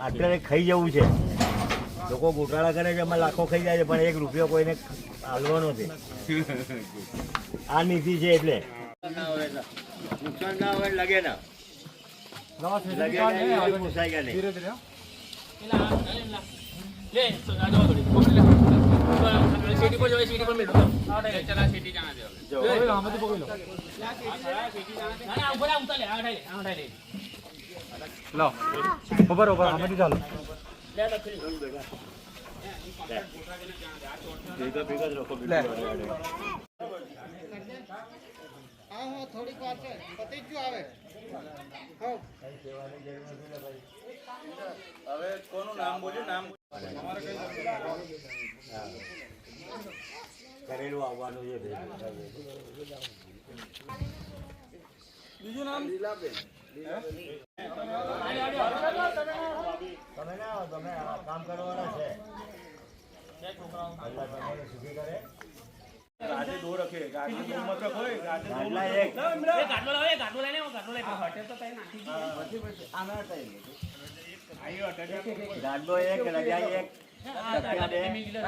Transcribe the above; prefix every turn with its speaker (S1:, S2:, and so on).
S1: અત્યારે ખાઈ જવું છે લોકો ગોટાળા કરે છે એમાં લાખો ખાઈ જાય છે પણ એક રૂપિયો કોઈને હાલવાનો છે આ નીતિ છે એટલે નુકસાન ના હોય લગે ના લગે ના પોસાય ગયા નહીં
S2: લે. ઉપર
S3: ઉપર આમાંથી ચાલો.
S1: જ
S4: હવે કોનું નામ બોલ્યું? નામ
S1: કરેલું આવવાનું છે. ભેગું.
S4: બીજું નામ?
S1: તમે ના આવો તમે કામ કરવાના છે સુખી કરે
S4: ગાડી દો રખે ગાડી દો મત રખો એ દો
S1: ગાડલા એક
S2: એ ગાડલો લાવે ગાડલો લઈને આવો ગાડલો લઈને હટે તો તઈ નાખી દીધી
S1: ગાડલો એક રજાઈ એક
S2: આ ગાડી મિલી લે.